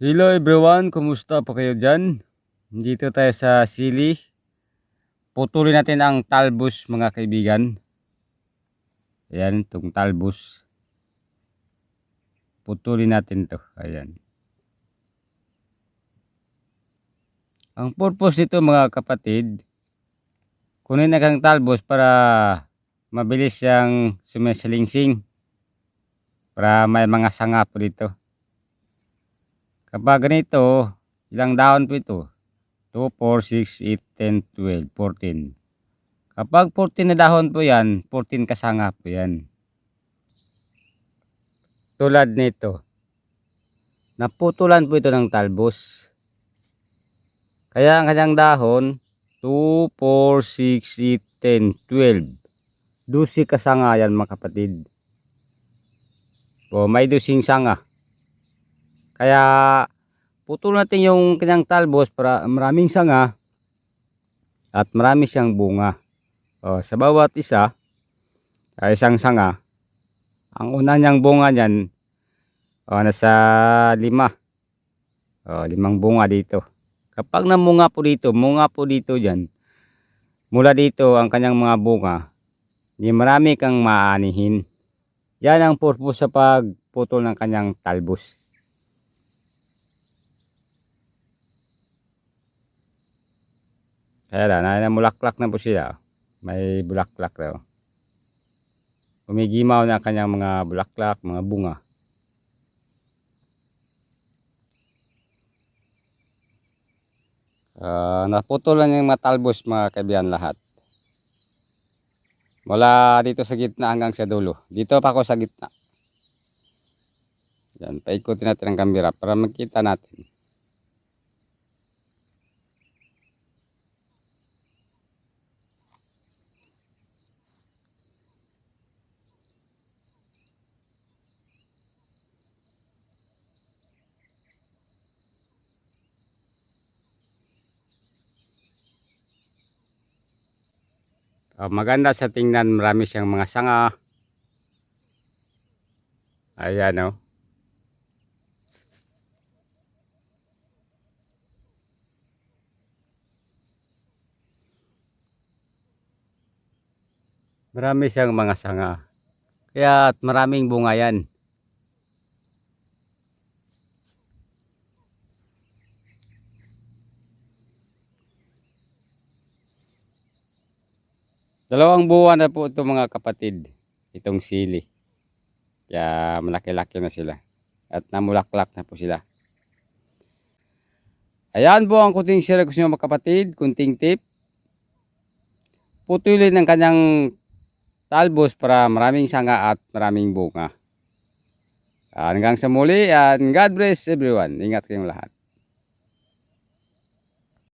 Hello everyone, kumusta po kayo dyan? Dito tayo sa Sili. Putulin natin ang talbos mga kaibigan. Ayan, itong talbos. Putulin natin to. Ayan. Ang purpose nito mga kapatid, kunin na kang talbos para mabilis siyang sumisalingsing. Para may mga sanga po dito. Kapag ganito, ilang dahon po ito? 2, 4, 6, 8, 10, 12, 14. Kapag 14 na dahon po yan, 14 kasanga po yan. Tulad nito. Naputulan po ito ng talbos. Kaya ang kanyang dahon, 2, 4, 6, 8, 10, 12. Dusi kasanga yan mga kapatid. O may dusing sanga. Kaya putol natin yung kanyang talbos para maraming sanga at marami siyang bunga. O, sa bawat isa ay isang sanga. Ang una niyang bunga niyan o, nasa lima. O, limang bunga dito. Kapag namunga po dito, munga po dito dyan. Mula dito ang kanyang mga bunga, di marami kang maanihin. Yan ang purpose sa pagputol ng kanyang talbos. Kaya lang, na mulaklak na po siya. May bulaklak daw. Umigimaw na ang kanyang mga bulaklak, mga bunga. Uh, naputulan yung mga talbos mga kaibigan lahat. Mula dito sa gitna hanggang sa dulo. Dito pa ako sa gitna. Yan, paikutin natin ang kamera para makita natin. Uh, maganda sa tingnan, marami siyang mga sanga. Ayan o. Oh. Marami siyang mga sanga. Kaya maraming bunga yan. Dalawang buwan na po ito mga kapatid. Itong sili. Kaya malaki-laki na sila. At namulaklak na po sila. Ayan po ang kunting share ko sa inyo mga kapatid. Kunting tip. Putulin ng kanyang talbos para maraming sanga at maraming bunga. Hanggang sa muli and God bless everyone. Ingat kayong lahat.